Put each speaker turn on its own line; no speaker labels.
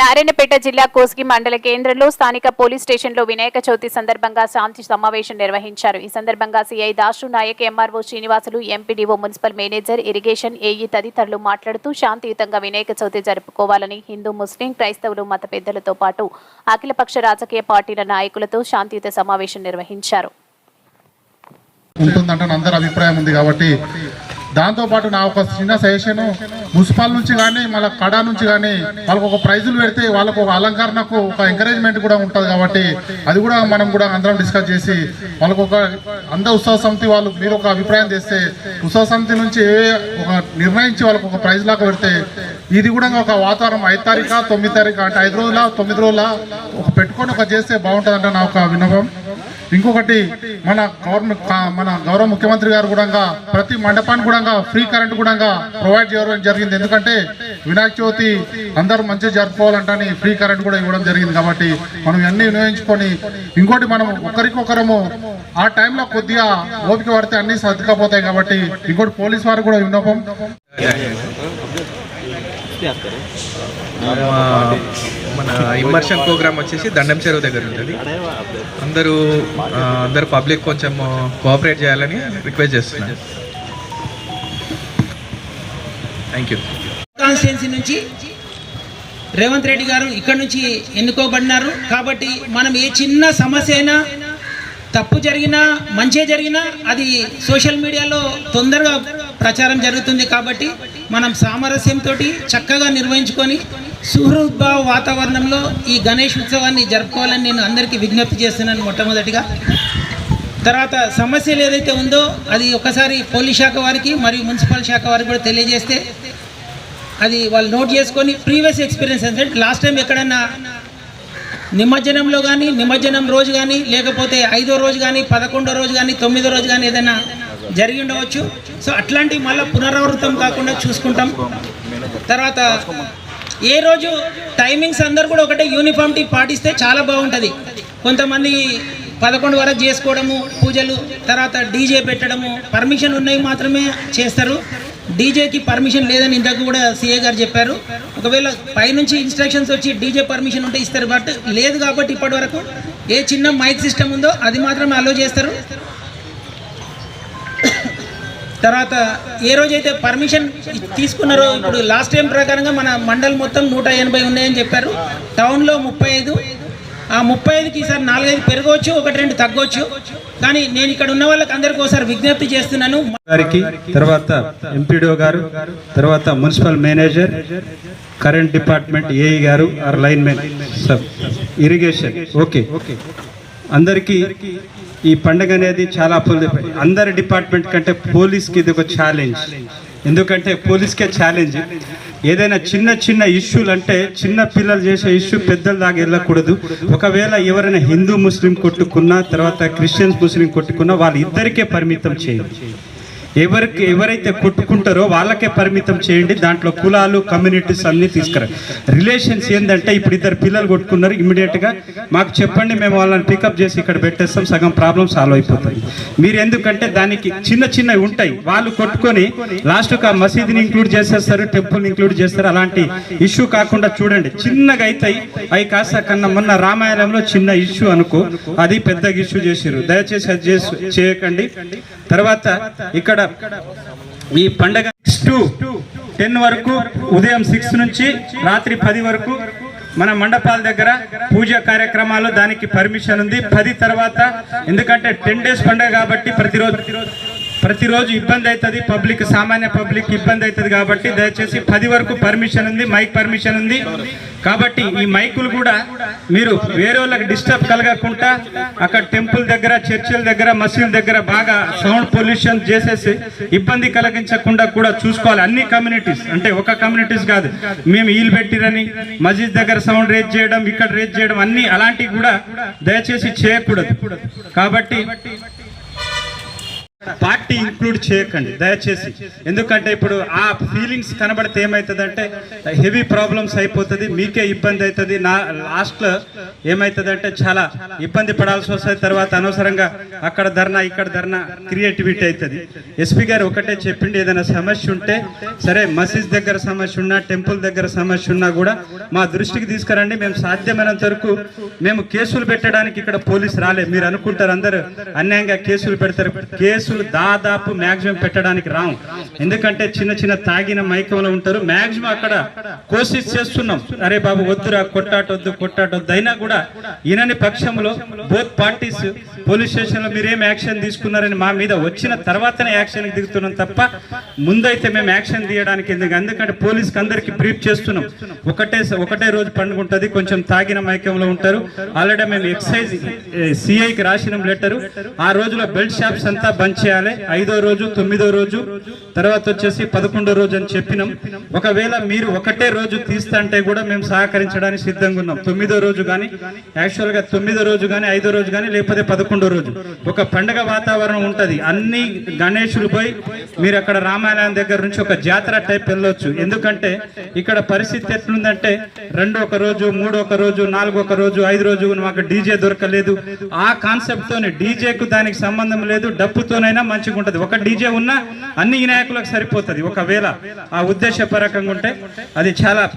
నారాయణపేట జిల్లా కోస్గి మండల కేంద్రంలో స్థానిక పోలీస్ స్టేషన్లో వినాయక చవితి సందర్భంగా శాంతి సమావేశం నిర్వహించారు. ఈ సందర్భంగా CI Dasu Nayak MRO Srinivasulu MPDO municipal manager irrigation AE తదితరులు మాట్లాడుతూ శాంతియుతంగా వినాయక చవితి జరుపుకోవాలని హిందూ ముస్లిం క్రైస్తవులు మత పెద్దలతో పాటు అఖిలపక్ష రాజకీయ పార్టీల నాయకులతో శాంతియుత సమావేశం నిర్వహించారు.
ఉంటుందంటే అందరి అభిప్రాయం ఉంది కాబట్టి దాంతోపాటు నా ఒక చిన్న సజెషన్ మున్సిపల్ నుంచి కానీ మళ్ళీ కడా నుంచి కానీ వాళ్ళకు ఒక ప్రైజులు పెడితే వాళ్ళకు ఒక అలంకరణకు ఒక ఎంకరేజ్మెంట్ కూడా ఉంటుంది కాబట్టి అది కూడా మనం కూడా అందరం డిస్కస్ చేసి వాళ్ళకు ఒక అంద ఉత్సవ సమితి వాళ్ళు మీరు ఒక అభిప్రాయం చేస్తే ఉత్సవ సమితి నుంచి ఒక నిర్ణయించి వాళ్ళకు ఒక ప్రైజ్ లాగా పెడితే ఇది కూడా ఒక వాతావరణం ఐదు తారీఖు తొమ్మిది తారీఖు అంటే ఐదు రోజుల తొమ్మిది రోజుల ఒక పెట్టుకొని ఒక చేస్తే బాగుంటుందంటే నా ఒక విన్నపం. ఇంకొకటి మన గవర్నమెంట్ మన గౌరవ ముఖ్యమంత్రి గారు కూడా ప్రతి మండపానికి కూడా ఫ్రీ కరెంట్ కూడా ప్రొవైడ్ చేయడం జరిగింది. ఎందుకంటే వినాయక చవితి అందరూ మంచిగా జరుపుకోవాలంటని ఫ్రీ కరెంట్ కూడా ఇవ్వడం జరిగింది కాబట్టి మనం అన్ని వినియోగించుకొని ఇంకోటి మనం ఒకరికొకరము ఆ టైంలో కొద్దిగా ఓపిక పడితే అన్ని సర్దుకపోతాయి కాబట్టి ఇంకోటి పోలీస్ వారు కూడా విన్నపం.
మన ఇమ్మర్షన్ ప్రోగ్రామ్ వచ్చేసి దండం చెరువు దగ్గర ఉంటుంది. అందరూ అందరూ పబ్లిక్ కొంచెం కోఆపరేట్ చేయాలని రిక్వెస్ట్ చేస్తున్నాను థ్యాంక్ యూ
కాన్స్టిట్యున్సీ నుంచి రేవంత్ రెడ్డి గారు ఇక్కడ నుంచి ఎన్నుకోబడినారు. కాబట్టి మనం ఏ చిన్న సమస్య అయినా తప్పు జరిగినా మంచి జరిగినా అది సోషల్ మీడియాలో తొందరగా ప్రచారం జరుగుతుంది కాబట్టి మనం సామరస్యంతో చక్కగా నిర్వహించుకొని సుహృద్భావ వాతావరణంలో ఈ గణేష్ ఉత్సవాన్ని జరుపుకోవాలని నేను అందరికీ విజ్ఞప్తి చేస్తున్నాను మొట్టమొదటిగా. తర్వాత సమస్యలు ఏదైతే ఉందో అది ఒకసారి పోలీస్ శాఖ వారికి మరియు మున్సిపల్ శాఖ వారికి కూడా తెలియజేస్తే అది వాళ్ళు నోట్ చేసుకొని ప్రీవియస్ ఎక్స్పీరియన్స్ అంటే లాస్ట్ టైం ఎక్కడన్నా నిమజ్జనంలో కానీ నిమజ్జనం రోజు కానీ లేకపోతే ఐదో రోజు కానీ పదకొండో రోజు కానీ తొమ్మిదో రోజు కానీ ఏదైనా జరిగి ఉండవచ్చు. సో అట్లాంటివి మళ్ళీ పునరావృతం కాకుండా చూసుకుంటాం. తర్వాత ఏ రోజు టైమింగ్స్ అందరు కూడా ఒకటే యూనిఫామ్టీ పాటిస్తే చాలా బాగుంటుంది. కొంతమంది పదకొండు వరకు చేసుకోవడము పూజలు తర్వాత డీజే పెట్టడము పర్మిషన్ ఉన్నాయి మాత్రమే చేస్తారు. డీజేకి పర్మిషన్ లేదని ఇంతకు కూడా సీఏ గారు చెప్పారు. ఒకవేళ పైనుంచి ఇన్స్ట్రక్షన్స్ వచ్చి డీజే పర్మిషన్ ఉంటే ఇస్తారు బట్ లేదు కాబట్టి ఇప్పటి వరకు ఏ చిన్న మైక్ సిస్టమ్ ఉందో అది మాత్రమే అలో చేస్తారు. తర్వాత ఏ రోజైతే పర్మిషన్ తీసుకున్నారో ఇప్పుడు లాస్ట్ టైం ప్రకారంగా మన మండల్ మొత్తం నూట ఎనభై ఉన్నాయని చెప్పారు. టౌన్లో ముప్పై ఐదు. ఆ ముప్పై ఐదుకి ఈసారి నాలుగైదు పెరగవచ్చు ఒకటి రెండు తగ్గవచ్చు కానీ నేను ఇక్కడ ఉన్న వాళ్ళకి అందరికీ ఒకసారి విజ్ఞప్తి చేస్తున్నాను.
గారికి తర్వాత ఎంపీడీఓ గారు తర్వాత municipal manager current department AE గారు R linemen sub irrigation okay. అందరికీ ఈ పండుగ అనేది చాలా అందరి డిపార్ట్మెంట్ కంటే పోలీస్కి ఇది ఒక ఛాలెంజ్ ఎందుకంటే పోలీస్కే ఛాలెంజ్ ఏదైనా చిన్న చిన్న ఇష్యూలు అంటే చిన్న పిల్లలు చేసే ఇష్యూ పెద్దల దాకా వెళ్ళకూడదు. ఒకవేళ ఎవరైనా హిందూ ముస్లిం కొట్టుకున్నా తర్వాత క్రిస్టియన్స్ ముస్లిం కొట్టుకున్నా వాళ్ళ ఇద్దరికే పరిమితం చేయాలి ఎవరికి ఎవరైతే కొట్టుకుంటారో వాళ్ళకే పరిమితం చేయండి. దాంట్లో కులాలు కమ్యూనిటీస్ అన్ని తీసుకురా రిలేషన్స్ ఏంటంటే ఇప్పుడు ఇద్దరు పిల్లలు కొట్టుకున్నారు ఇమీడియట్గా మాకు చెప్పండి మేము వాళ్ళని పికప్ చేసి ఇక్కడ పెట్టేస్తాం. సగం ప్రాబ్లం సాల్వ్ అయిపోతాయి మీరు ఎందుకంటే దానికి చిన్న చిన్నవి ఉంటాయి. వాళ్ళు కొట్టుకొని లాస్ట్కి ఆ మసీదుని ఇంక్లూడ్ చేసేస్తారు టెంపుల్ని ఇంక్లూడ్ చేస్తారు. అలాంటి ఇష్యూ కాకుండా చూడండి. చిన్నగా అవుతాయి అవి కాస్త కన్నా మొన్న రామాయణంలో చిన్న ఇష్యూ అనుకో. అది పెద్దగా ఇష్యూ చేసిరు దయచేసి అది చేయకండి. తర్వాత ఇక్కడ ఈ పండగ టు టెన్ వరకు ఉదయం సిక్స్ నుంచి రాత్రి పది వరకు మన మండపాల దగ్గర పూజ కార్యక్రమాలు దానికి పర్మిషన్ ఉంది. పది తర్వాత ఎందుకంటే టెన్ డేస్ పండగ కాబట్టి ప్రతిరోజు ప్రతిరోజు ఇబ్బంది అవుతుంది పబ్లిక్ సామాన్య పబ్లిక్ ఇబ్బంది అవుతుంది కాబట్టి దయచేసి పది వరకు పర్మిషన్ ఉంది మైక్ పర్మిషన్ ఉంది. కాబట్టి ఈ మైకులు కూడా మీరు వేరే వాళ్ళకి డిస్టర్బ్ కలగకుండా అక్కడ టెంపుల్ దగ్గర చర్చిల దగ్గర మసీదు దగ్గర బాగా సౌండ్ పొల్యూషన్ చేసేసి ఇబ్బంది కలిగించకుండా కూడా చూసుకోవాలి. అన్ని కమ్యూనిటీస్ అంటే ఒక కమ్యూనిటీస్ కాదు. మేము ఈలు పెట్టిరని మసీద్ దగ్గర సౌండ్ రేజ్ చేయడం ఇక్కడ రేజ్ చేయడం అన్ని అలాంటివి కూడా దయచేసి చేయకూడదు. కాబట్టి పార్టీ ఇంక్లూడ్ చేయకండి దయచేసి. ఎందుకంటే ఇప్పుడు ఆ ఫీలింగ్స్ కనబడితే ఏమవుతుందంటే హెవీ ప్రాబ్లమ్స్ అయిపోతుంది మీకే ఇబ్బంది అవుతుంది నా లాస్ట్లో ఏమవుతుందంటే చాలా ఇబ్బంది పడాల్సి వస్తుంది. తర్వాత అనవసరంగా అక్కడ ధర్నా ఇక్కడ ధర్నా క్రియేటివిటీ అవుతుంది ఎస్పీ గారు ఒకటే చెప్పిండి ఏదైనా సమస్య ఉంటే సరే మసీద్ దగ్గర సమస్య ఉన్నా టెంపుల్ దగ్గర సమస్య ఉన్నా కూడా మా దృష్టికి తీసుకురండి. మేము సాధ్యమైనంత వరకు మేము కేసులు పెట్టడానికి ఇక్కడ పోలీసు రాలేదు మీరు అనుకుంటారు అందరు అన్యాయంగా కేసులు పెడతారు. కేసులు దాదాపు మాక్సిమం పెట్టడానికి రాం. ఎందుకంటే చిన్న చిన్న తాగిన మైకంలో ఉంటారు. మాక్సిమం అక్కడ కోషిష్ చేస్తున్నాం. అరే బాబు వద్దురా కొట్టాటొద్దు కొట్టాటొద్దు. అయినా కూడా ఈయనని పక్షంలో బోత్ పార్టీస్ పోలీస్ స్టేషన్లో మీరేం యాక్షన్ తీసుకున్నారని మా మీద వచ్చిన తర్వాతనే యాక్షన్ దిగుతున్నాం తప్ప ముందైతే మేము యాక్షన్ తీయడానికి ఎందుకు? ఎందుకంటే పోలీస్కి అందరికి బ్రీఫ్ చేస్తున్నాం. ఒకటే ఒకటే రోజు పండుగ ఉంటుంది. కొంచెం తాగిన మైకంలో ఉంటారు. ఆల్రెడీ మేము ఎక్సైజ్ సిఐకి రాసిన లెటరు. ఆ రోజులో బెల్ట్ షాప్స్ అంతా బంద్ చేయాలి. ఐదో రోజు తొమ్మిదో రోజు తర్వాత వచ్చేసి పదకొండో రోజు అని చెప్పినాం. ఒకవేళ మీరు ఒకటే రోజు తీస్తా అంటే కూడా మేము సహకరించడానికి సిద్ధంగా ఉన్నాం. తొమ్మిదో రోజు కానీ యాక్చువల్గా తొమ్మిదో రోజు కానీ ఐదో రోజు కానీ లేకపోతే పదకొండో రోజు. ఒక పండగ వాతావరణం ఉంటుంది. అన్ని గణేషులు పోయి మీరు అక్కడ రామాలయం దగ్గర నుంచి ఒక జాతర టైప్ వెళ్ళొచ్చు. ఎందుకంటే ఇక్కడ పరిస్థితి ఎట్లుందంటే రెండు ఒక రోజు మూడు ఒక రోజు నాలుగు ఒక రోజు ఐదు రోజు మాకు డీజే దొరకలేదు. ఆ కాన్సెప్ట్ తోనే డీజేకు దానికి సంబంధం లేదు డప్పుతోనైనా మంచిగా ఉంటుంది. ఒక డీజే ఉన్నా అన్ని వినాయకులకు సరిపోతది. ఒకవేళ ఆ ఉద్దేశపరకంగా ఉంటే అది చాలా